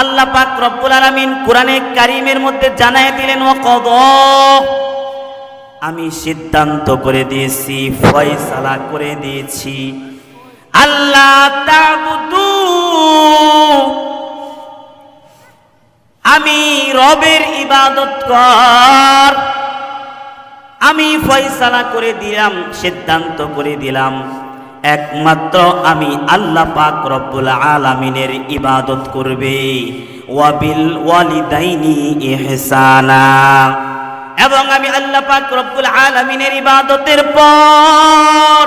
আল্লাহ পাক রব্বুল আলামিন কোরআনে কারিমের মধ্যে জানায় দিলেন ও কদ আমি সিদ্ধান্ত করে দিয়েছি, ফয়সালা করে দিয়েছি। আল্লাহ তাবুদু, আমি রবের ইবাদত কর। আমি ফয়সালা করে দিলাম, সিদ্ধান্ত করে দিলাম। একমাত্র আমি আল্লাহ পাক রব্বুল আলামিনের ইবাদত করবে। ওয়াবিল ওয়ালিদাইনি ইহসানা। এবং আমি আল্লাহ পাক রব্বুল আলামিনের ইবাদতের পর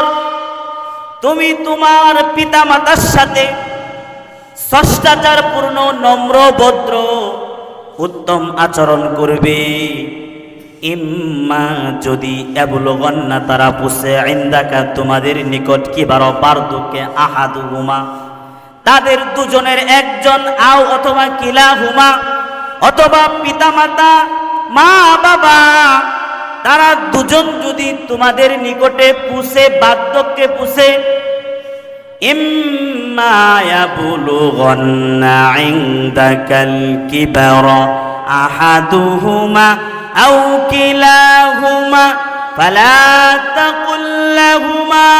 তুমি তোমার পিতামাতার সাথে ষষ্ঠাচার পূর্ণ নম্র, ভদ্র, উত্তম আচরণ করবে। ইম্মা যদি এবলগন্না তারা পুষে আইন্দাকা তোমাদের নিকট কি কিবারও বার্ধুকে আহাদু হুমা তাদের দুজনের একজন আও অথবা কিলা হুমা অথবা পিতা মাতা মা, বাবা, তারা দুজন যদি তোমাদের নিকটে পুষে, বার্ধক্যে পুষে, ইম্মা কি ইনদাকাল কিবারা আহাদুহুমা। أو كلاهما فلا تقل لهما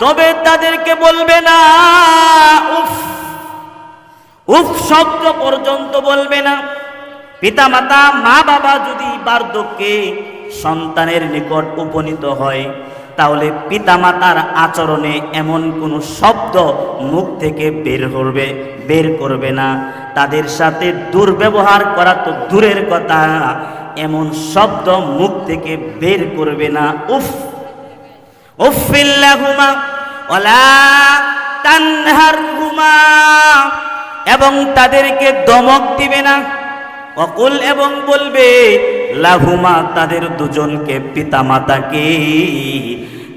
তবে তাদেরকে বলবে না উফ উফ শব্দ পর্যন্ত বলবে না পিতামাতা মা বাবা যদি বার্ধক্যে সন্তানের নিকট উপনীত হয় তাহলে পিতামাতার আচরণে এমন কোনো শব্দ মুখ থেকে বের করবে বের করবে না তাদের সাথে দুর্ব্যবহার করা তো দূরের কথা এমন শব্দ মুখ থেকে বের করবে না। উফ। উফিল্লাহুমা ওলা তানহারহুমা। এবং তাদেরকে দমক দিবে না। অকুল এবং বলবে, লাহুমা তাদের দুজনকে পিতা পিতামাতাকে।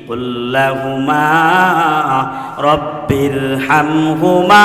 কুল্লাহুমা রব্বির হামহুমা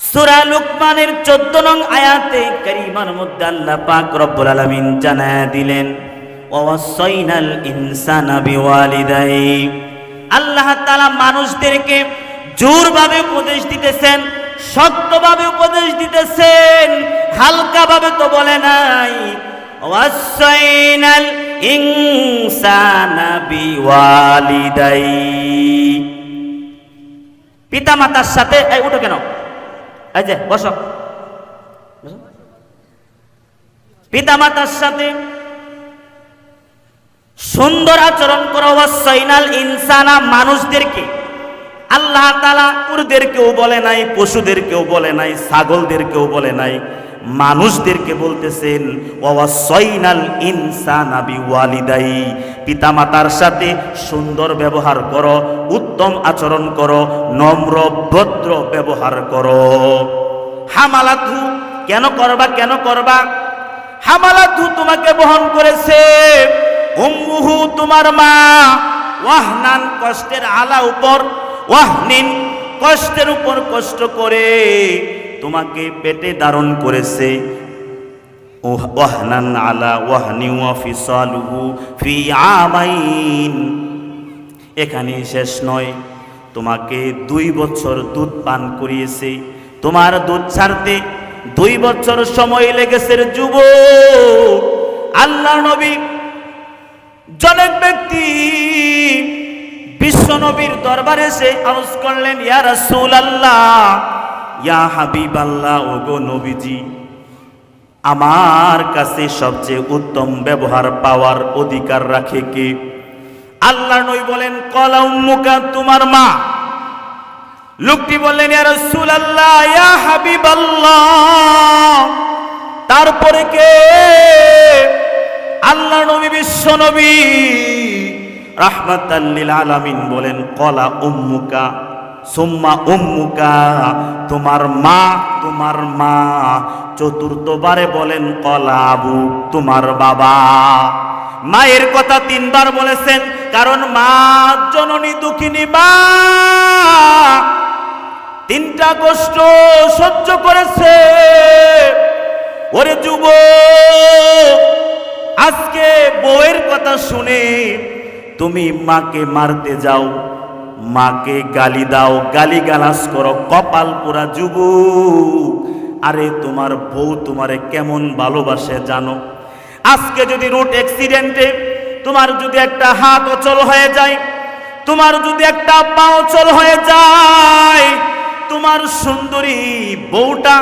সুরা লুকমানের চোদ্দ নং আয়াতে করিমার মধ্যে আল্লাহ পাক রব্বুল আলামিন জানায়া দিলেন ওয়াসাইনাল ইনসানা বিওয়ালিদাই আল্লাহ তাআলা মানুষদেরকে জোরভাবে উপদেশ দিতেছেন শক্তভাবে উপদেশ দিতেছেন, হালকাভাবে তো বলে নাই, ওয়াসাইনাল ইনসানা বিওয়ালিদাই পিতা মাতার সাথে, এই, উঠো কেন? এই যে, বস। পিতা মাতার সাথে সুন্দর আচরণ করা সাইনাল ইনসানা মানুষদেরকে, আল্লাহ তালা কুকুরদেরকেও বলে নাই পশুদের কেউ বলে নাই ছাগলদের কেউ বলে নাই। মানুষদেরকে বলতেছেন ওয়াসাইনাল ইনসানা বিওয়ালিদাই, পিতামাতার সাথে সুন্দর ব্যবহার করো, উত্তম আচরণ করো, নম্র ভদ্র ব্যবহার করো। হামালাতু কেন করবা কেন করবা? হামালাতু তোমাকে বহন করেছে। উম্মুহু তোমার মা, ওয়াহনান কষ্টের আলা উপর, ওয়াহনিন কষ্টের উপর কষ্ট করে। তোমাকে পেটে ধারণ করেছে। আলা এখানে শেষ নয়, তোমাকে দুই বছর দুধ পান করিয়েছে। তোমার দুধ ছাড়তে দুই বছর সময় লেগেছে যুব আল্লাহ নবী জনক ব্যক্তি বিশ্ব নবীর দরবারে সে আরজ করলেন, ইয়া রাসূল আল্লাহ ইয়া হাবিব আল্লাহ ওগো নবীজি, আমার কাছে সবচেয়ে উত্তম ব্যবহার পাওয়ার অধিকার রাখে কে? আল্লাহ নই বলেন, কলা উম্মুকা, তোমার মা। লোকটি বললেন, ইয়া রাসূলুল্লাহ, ইয়া হাবিবাল্লাহ। তারপরে কে? আল্লাহ নবী, বিশ্ব নবী রাহমাতাল্লিল আলামিন বলেন, কলা উম্মুকা সুম্মা উম্মুকা, তোমার মা তোমার মা। চতুর্থবারে বলেন কলা আবু তোমার বাবা। মায়ের কথা তিনবার বলেছেন, কারণ মা জননী দুঃখিনী মা। তিনটা কষ্ট সহ্য করেছে। ওরে যুব, আজকে বউয়ের কথা শুনে তুমি মাকে মারতে যাও। মাকে গালি দাও গালি গালাস করো, কপাল পোড়া যুব আরে তোমার বউ তোমারে কেমন ভালোবাসে জানো? আজকে যদি রোড অ্যাক্সিডেন্টে তোমার যদি একটা হাত অচল হয়ে যায়, তোমার যদি একটা পা অচল হয়ে যায়, তোমার সুন্দরী বউটা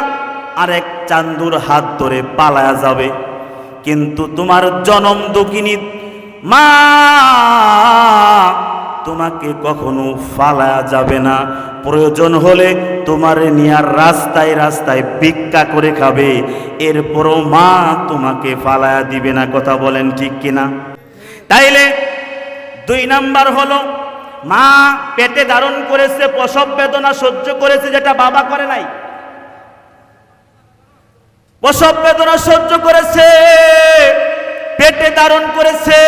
আর এক চান্দুর হাত ধরে পালায়া যাবে। কিন্তু তোমার জনম দক্ষিণী মা তোমাকে কখনো ফালায়া যাবে না। প্রয়োজন হলে তোমারে নিয়ার রাস্তায় রাস্তায় ভিক্ষা করে খাবে। এরপরও মা তোমাকে ফালায়া দিবে না, কথা বলেন ঠিক কিনা? তাইলে দুই নাম্বার হলো, মা পেটে ধারণ করেছে, প্রসব বেদনা সহ্য করেছে, যেটা বাবা করে নাই। প্রসব বেদনা সহ্য করেছে, পেটে ধারণ করেছে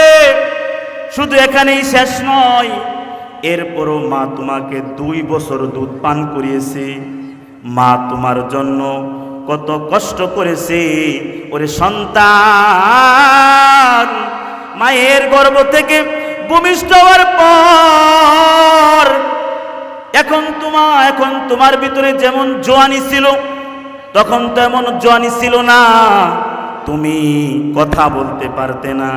শুধু এখানেই শেষ নয়, এরপরও মা তোমাকে দুই বছর দুধ পান করিয়েছে। মা তোমার জন্য কত কষ্ট করেছে। ওরে সন্তান, মায়ের গর্ভ থেকে ভূমিষ্ঠ হওয়ার পর, এখন তোমা, এখন তোমার ভিতরে যেমন জোয়ানি ছিল, তখন তো এমন জোয়ানি ছিল না। তুমি কথা বলতে পারতে না।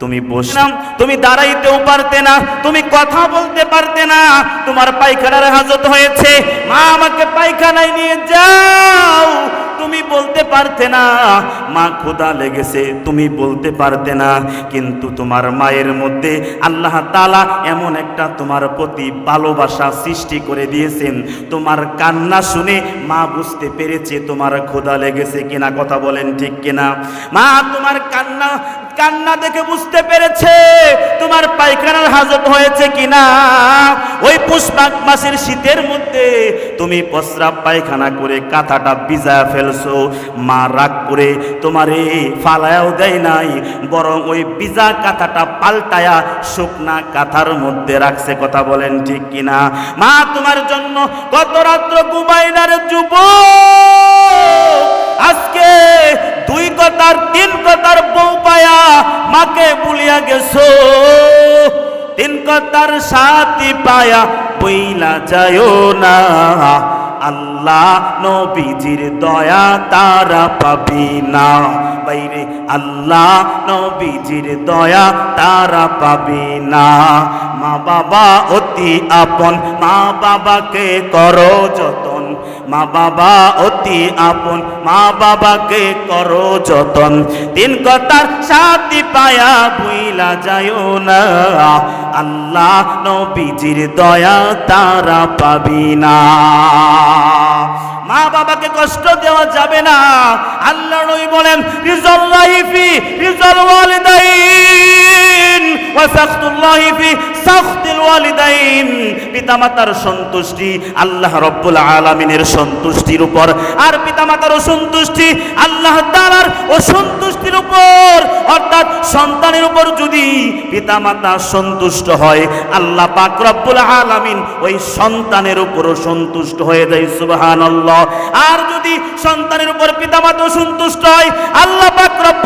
তুমি বসলাম, তুমি দাঁড়াইতেও পারতে না, তুমি কথা বলতে পারতে না, তোমার পায়খানার হাজত হয়েছে। মা আমাকে পায়খানায় নিয়ে যাও তুমি বলতে পারতে না। মা ক্ষুধা লেগেছে, তুমি বলতে পারতে না। কিন্তু তোমার মায়ের মধ্যে আল্লাহ তালা এমন একটা তোমার প্রতি ভালোবাসা সৃষ্টি করে দিয়েছেন। তোমার কান্না শুনে মা বুঝতে পেরেছে তোমার ক্ষুধা লেগেছে কিনা, কথা বলেন ঠিক কিনা? মা, তোমার কান্না কান্না দেখে বুঝতে পেরেছে তোমার পায়খানার হাজত হয়েছে কিনা? ওই পুষ্পাক মাসের শীতের মধ্যে তুমি প্রস্রাব পায়খানা করে কাঁথাটা ভিজা ফেলছো। মা রাগ করে তোমার তোমারে ফালায়াও দেয় নাই, বরং ওই ভিজা কাঁথাটা পাল্টায়া শুকনা কাঁথার মধ্যে রাখছে, কথা বলেন ঠিক কিনা? মা, তোমার জন্য কত রাত্র ঘুমাইনার যুব আজকে দুই কথার, তিন কথার বউ পায়া মাকে বুলিয়া গেছো। তিন কথার সাথী পায়া বইলা যায়ও না। আল্লাহ নবীজির দয়া তারা পাবি না। বাইরে আল্লাহ নবীজির দয়া তারা পাবি না। মা বাবা অতি আপন, মা বাবাকে করো যতন মা বাবা অতি আপন, মা বাবাকে করো যতন। তিন কথার সাথী পায়া বুইলা যায় না। আল্লাহ নবীজির দয়া তারা পাবি না। মা বাবাকে কষ্ট দেওয়া যাবে না। আল্লাহ নবী বলেন, রিজল লাইফি রিজল ওয়ালিদাইন। পিতামাতার সন্তুষ্টি, আল্লাহ রব্বুল আলামিনের সন্তুষ্টির উপর। আর পিতামাতার অসন্তুষ্টি, আল্লাহ তাআলার অসন্তুষ্টির উপর। অর্থাৎ সন্তানের উপর যদি পিতামাতা সন্তুষ্ট হয়, আল্লাহ পাক রব্বুল আলামিন ওই সন্তানের উপরও সন্তুষ্ট হয়ে যায়, সুবহানাল্লাহ। আর যদি সন্তানের উপর পিতামাতা অসন্তুষ্ট হয়, আল্লাহ পাক ওই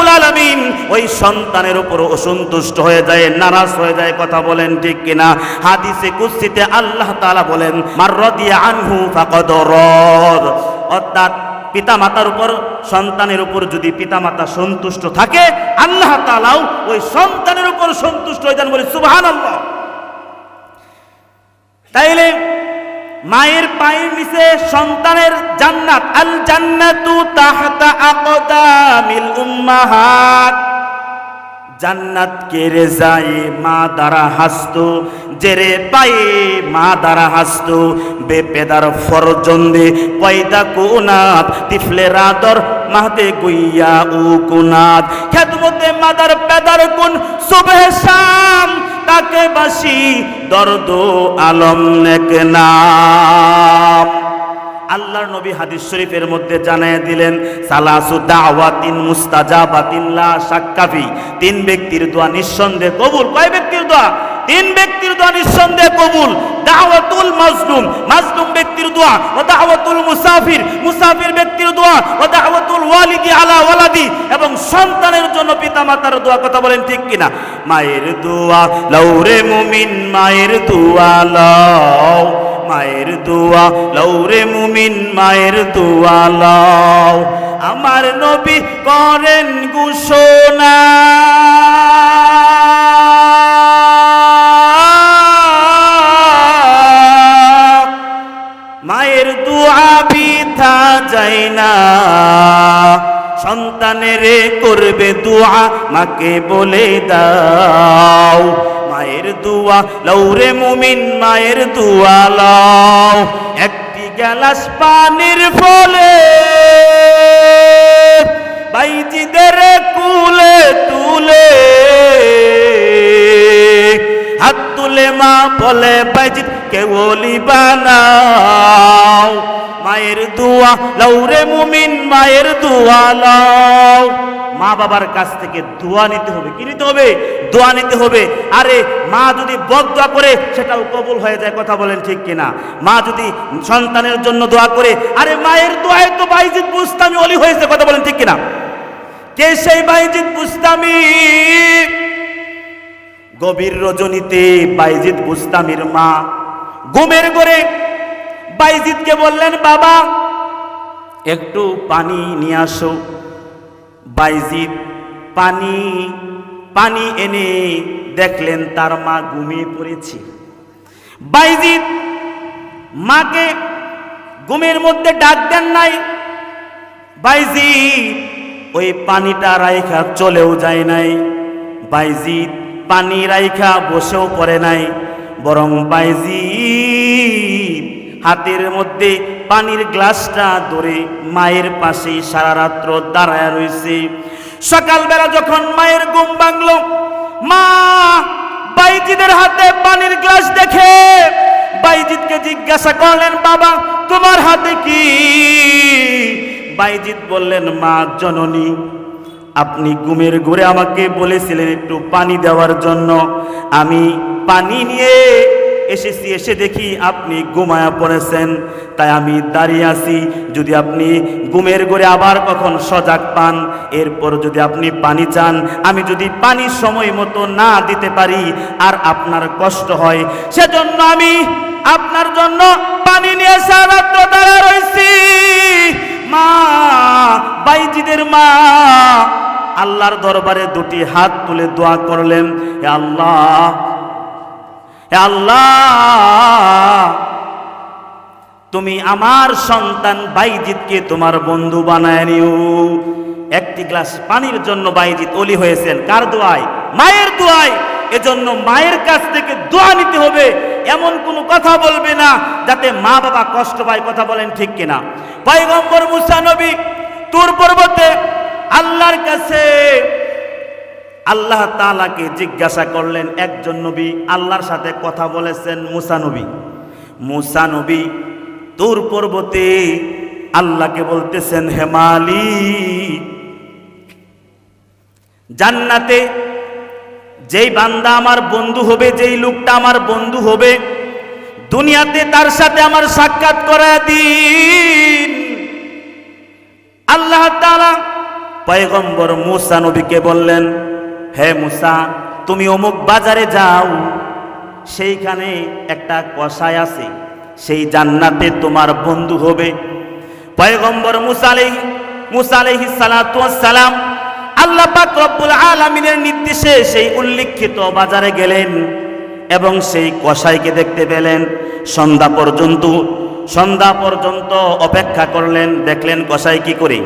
সন্তানের উপর অসন্তুষ্ট হয়ে যায়, নারাজ হয়ে যায়, কথা বলেন ঠিক কিনা? হাদিসে কুস্তিতে আল্লাহ তাআলা বলেন, মার রাদিয়া আনহু ফাকাদ রাদ। অর্থাৎ পিতা মাতার উপর, সন্তানের উপর যদি পিতা মাতা সন্তুষ্ট থাকে, আল্লাহ তাআলাও ওই সন্তানের উপর সন্তুষ্ট হয়ে যান বলে, সুবহানাল্লাহ। তাইলে মায়ের পায়ের নিচে সন্তানের জান্নাত আল জান্নাতু তাহতা আকদামিল উম্মাহাত। জান্নাত কেড়ে যায় মা দ্বারা হাসত, জেরে পায়ে মা দ্বারা হাসত। বেপেদার ফরজন্দে পয়দা কুনাত তিফলে রাদর মাহতে গুইয়া উ কুনাত। খেদমতে মাদার পেদার কুন সুবহে শাম, তাকে বাসি দর্দ আলম নেক নাম। আল্লাহর নবী হাদিস শরীফের মধ্যে জানায় দিলেন, সালাসু দাওয়াতিন মুস্তাজাবাতিন লা শাক্কাফি তিন ব্যক্তির দোয়া নিঃসন্দেহে কবুল। কয় ব্যক্তির দোয়া? তিন ব্যক্তির দোয়া নিঃসন্দেহে কবুল। দাওয়াতুল মাজলুম। মাজলুম ব্যক্তির দোয়া ও দাওয়াতুল মুসাফির। মুসাফির ব্যক্তির দোয়া ও দাওয়াতুল ওয়ালিদি আলা ওয়ালাদি। এবং সন্তানের জন্য পিতামাতার দোয়া, কথা বলেন ঠিক কিনা? মায়ের দোয়া লৌরে মুমিন মায়ের দোয়া লও মায়ের দোয়া লৌরে মুমিন মায়ের দোয়া লও। আমার নবী করেন ঘোষণা। মায়ের দোয়া বিথা যায় না। সন্তানের করবে দোয়া, মাকে বলে দাও। মায়ের দোয়া লৌরে মুমিন, মায়ের দোয়া লও। একটি গ্যালাস পানির ফলে বাইজিদের কুলে তুলে হাত তুলে মা বলে, বাইজিদ কে ওলি বানাও। মায়ের দোয়া লৌরে মুমিন, মায়ের দোয়া লাও মা বাবার কাছ থেকে দোয়া নিতে হবে। কি নিতে হবে? দোয়া নিতে হবে। আরে, মা যদি বদয়া করে, সেটাও কবুল হয়ে যায়, কথা বলেন ঠিক কিনা? মা যদি সন্তানের জন্য দোয়া করে, আরে, মায়ের দোয়ায় তো বাইজিদ বুস্তামি অলি হয়েছে, কথা বলেন ঠিক কিনা? কে সেই বাইজিদ বুস্তামি? গভীর রজনীতে বাইজিদ বুস্তামির মা। ঘুমের ঘরে বাইজিদকে বললেন, বাবা, একটু পানি নিয়ে আসো। বাইজিদ পানি পানি এনে দেখলেন তার মা ঘুমিয়ে পড়েছে। বাইজিদ মাকে ঘুমের মধ্যে ডাক দেন নাই। বাইজিদ ওই পানিটা রাইখা চলেও যায় নাই। বাইজিদ পানি রাইখা বসেও পড়ে নাই। বরং বাইজিদ হাতের মধ্যে পানির গ্লাসটা ধরে মায়ের পাশেই সারা রাত্র দাঁড়ায় রয়েছে সকালবেলা যখন মায়ের ঘুম ভাঙলো, মা বাইজিদের হাতে পানির গ্লাস দেখে বাইজিদকে জিজ্ঞাসা করলেন, বাবা, তোমার হাতে কি? বাইজিদ বললেন, মা, জননী, আপনি ঘুমের ঘুরে আমাকে বলেছিলেন একটু পানি দেওয়ার জন্য। আমি পানি নিয়ে এসেছি, এসে দেখি আপনি ঘুমায়া পড়েছেন। তাই আমি দাঁড়িয়ে আছি। যদি আপনি ঘুমের ঘরে আবার কখন সজাগ পান, এরপর যদি আপনি পানি চান, আমি যদি পানি সময় মতো না দিতে পারি আর আপনার কষ্ট হয়, সেজন্য আমি আপনার জন্য পানি নিয়ে সারাত্র দাঁড়া রয়েছি মা, বাইজিদের মা, আল্লাহর দরবারে দুটি হাত তুলে দোয়া করলেন আল্লাহ আল্লাহ, তুমি আমার সন্তান বাইজিৎকে তোমার বন্ধু বানায় নিও। একটি গ্লাস পানির জন্য বাইজিৎ অলি হয়েছেন। কার দোয়ায়? মায়ের দোয়ায়। এজন্য মায়ের কাছ থেকে দোয়া নিতে হবে। এমন কোনো কথা বলবে না যাতে মা বাবা কষ্ট পায়, কথা বলেন ঠিক কিনা। পয়গম্বর মুসা নবী, তুর পর্বতে আল্লাহর কাছে আল্লাহ তালাকে জিজ্ঞাসা করলেন, একজন নবী আল্লাহর সাথে কথা বলেছেন মুসানবী মুসানবী তোর পর্বতে আল্লাহকে বলতেছেন হেমালি জান্নাতে যেই বান্দা আমার বন্ধু হবে, যেই লোকটা আমার বন্ধু হবে, দুনিয়াতে তার সাথে আমার সাক্ষাৎ করা দিন। আল্লাহ তাআলা পয়গম্বর মুসা নবীকে বললেন হে মুসা, তুমি অমুক বাজারে যাও। সেইখানে একটা কষায় আছে, সেই জান্নাতে তোমার বন্ধু হবে। পয়গম্বর মুসা আলাইহি মুসা আলাইহি সালাতু সালাম আল্লাহ পাক রব্বুল আলামিনের নির্দেশে সেই উল্লিখিত বাজারে গেলেন এবং সেই কসাইকে দেখতে পেলেন। সন্ধ্যা পর্যন্ত সন্ধ্যা পর্যন্ত অপেক্ষা করলেন, দেখলেন কসাই কি করে।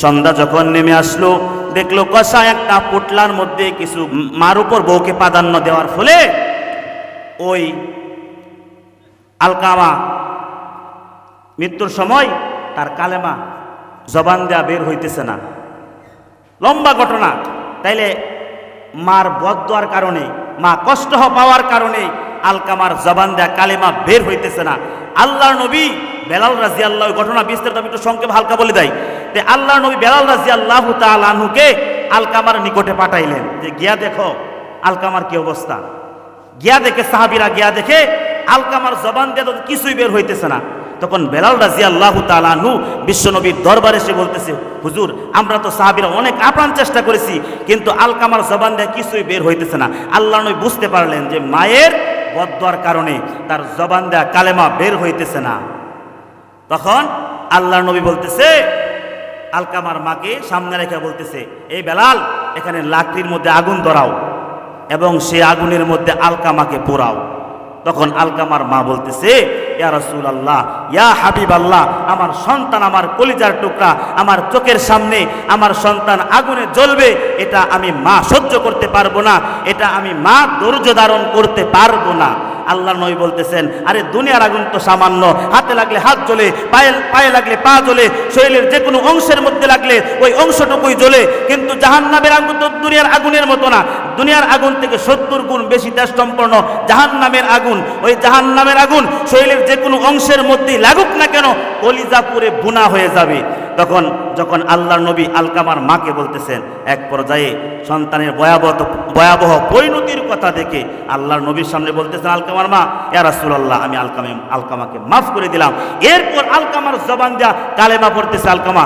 সন্ধ্যা যখন নেমে আসলো, দেখল কষাই একটা পুটলার মধ্যে কিছু মার উপর বউকে প্রাধান্য দেওয়ার ফলে ওই আলকামা মৃত্যুর সময় তার কালেমা জবান দেয়া বের হইতেছে না। লম্বা ঘটনা। তাইলে মার বদ দেওয়ার কারণে, মা কষ্ট পাওয়ার কারণে আলকামার জবান দেয়া কালেমা বের হইতেছে না। আল্লাহর নবী বেলাল রাজি আল্লাহ ঘটনা বিস্তারিত আমি একটু সংক্ষেপ হালকা বলে দেয় যে আল্লাহর নবী বেলাল রাজি আল্লাহ তালুকে আলকামার নিকটে পাঠাইলেন। যে গিয়া দেখো আলকামার কি অবস্থা। গিয়া দেখে সাহাবিরা গিয়া দেখে আলকামার জবান দিয়ে তো কিছুই বের হইতেছে না। তখন বেলাল রাজি আল্লাহ তালানহু বিশ্বনবীর দরবারে এসে বলতেছে, হুজুর, আমরা তো সাহাবিরা অনেক আপ্রাণ চেষ্টা করেছি, কিন্তু আলকামার জবান দিয়ে কিছুই বের হইতেছে না। আল্লাহ নবী বুঝতে পারলেন যে মায়ের বদ্দার কারণে তার জবান দেয়া কালেমা বের হইতেছে না। তখন আল্লাহ নবী বলতেছে আলকামার মাকে সামনে রেখে বলতেছে, এই বেলাল, এখানে লাকড়ির মধ্যে আগুন ধরাও এবং সে আগুনের মধ্যে আলকামাকে পোড়াও। তখন আলকামার মা বলতেছে, ইয়া রসুল আল্লাহ ইয়া হাবিব আল্লাহ আমার সন্তান আমার কলিজার টুকরা, আমার চোখের সামনে আমার সন্তান আগুনে জ্বলবে, এটা আমি মা সহ্য করতে পারব না, এটা আমি মা ধৈর্য ধারণ করতে পারব না। আল্লাহ নবী বলতেছেন, আরে দুনিয়ার আগুন তো সামান্য, হাতে লাগলে হাত জ্বলে, পায়ে পায়ে লাগলে পা জ্বলে, শরীরের যে কোনো অংশের মধ্যে লাগলে ওই অংশটুকুই জ্বলে, কিন্তু জাহান্নামের আগুন তো দুনিয়ার আগুনের মতো না। দুনিয়ার আগুন থেকে সত্তর গুণ বেশি তেজ সম্পন্ন জাহান্নামের আগুন। ওই জাহান্নামের আগুন শরীরের যে কোনো অংশের মধ্যেই লাগুক না কেন, কলিজা পুরে বুনা হয়ে যাবে। তখন যখন আল্লাহর নবী আলকামার মাকে বলতেছেন, এক পর্যায়ে সন্তানের ভয়াবহ ভয়াবহ পরিণতির কথা দেখে আল্লাহর নবীর সামনে বলতেছেন আলকামার মা, ইয়া রাসূলুল্লাহ, আমি আলকামে আলকামাকে মাফ করে দিলাম। এরপর আলকামার জবান দেয়া কালেমা পড়তেছে আলকামা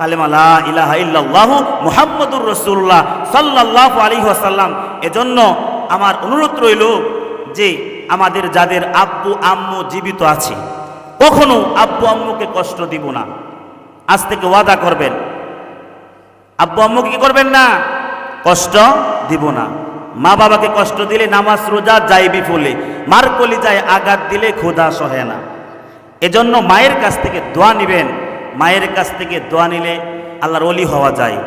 কালেমা লা ইলাহা ইল্লাল্লাহু মুহাম্মাদুর রাসূলুল্লাহ সাল্লাল্লাহু আলাইহি ওয়াসাল্লাম। এজন্য আমার অনুরোধ রইল যে আমাদের যাদের আব্বু, আম্মু জীবিত আছে, কখনো আব্বু, আম্মুকে কষ্ট দিব না। আজ থেকে ওয়াদা করবেন। আব্বু আম্মুকে কি করবেন না? কষ্ট দিব না। মা বাবাকে কষ্ট দিলে নামাজ রোজা যায় বিফলে। মার কলি যায় আঘাত দিলে ক্ষুধা সহে না। এজন্য মায়ের কাছ থেকে দোয়া নিবেন। মায়ের কাছ থেকে দোয়া নিলে আল্লাহর অলি হওয়া যায়।